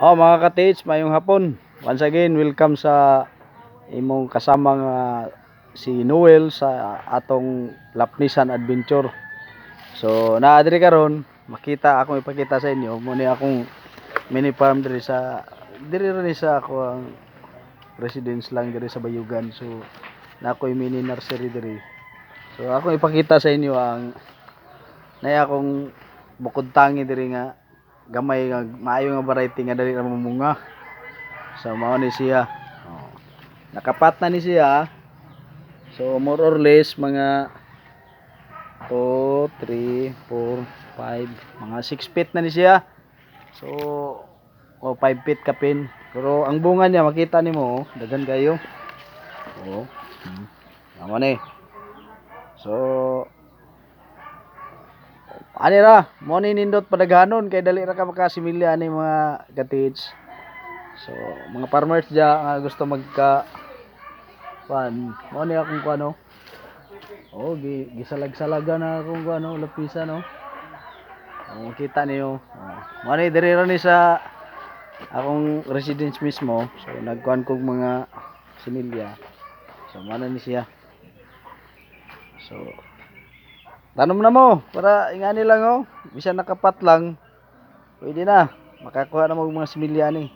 Oh, mga ka-teach, mayong hapon. Once again, welcome sa imong kasamang ah, si Noel sa atong Lapnisan Adventure. So, naadri karon, makita akong ipakita sa inyo mo ni akong mini farm diri sa diri rin sa ako ang residence lang diri sa Bayugan. So, na ako'y mini nursery diri. So, ako ipakita sa inyo ang nay akong bukod tangi diri nga gamay nga maayo nga variety nga dali ra mamunga. So mao ni siya. Oh. Nakapat na ni siya. So more or less mga 2 3 4 5 mga 6 feet na ni siya. So o 5 feet kapin. Pero ang bunga niya makita nimo oh, daghan kayo. Oh. Hmm. Amo ni. So Ani ra, mo ni nindot padaghanon kay dali ra ka makasimilya ani mga cottage. So, mga farmers dia nga gusto magka pan, mo ni akong kuano. Oh, gi gisalag-salaga na akong kuano, lapisa no. Oh, kita niyo. Oh. Mo ni diri ra ni sa akong residence mismo. So, nagkuan kog mga similya. So, mana ni siya. So, Tanom na mo para ingani lang oh. Bisan nakapat lang. Pwede na. Makakuha na mo mga similya ni.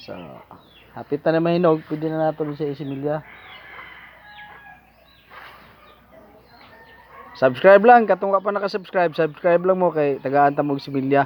So, hapit na na mahinog, pwede na nato sa similya. Subscribe lang, katong ka pa naka-subscribe, subscribe lang mo kay tagaan ta mo similya.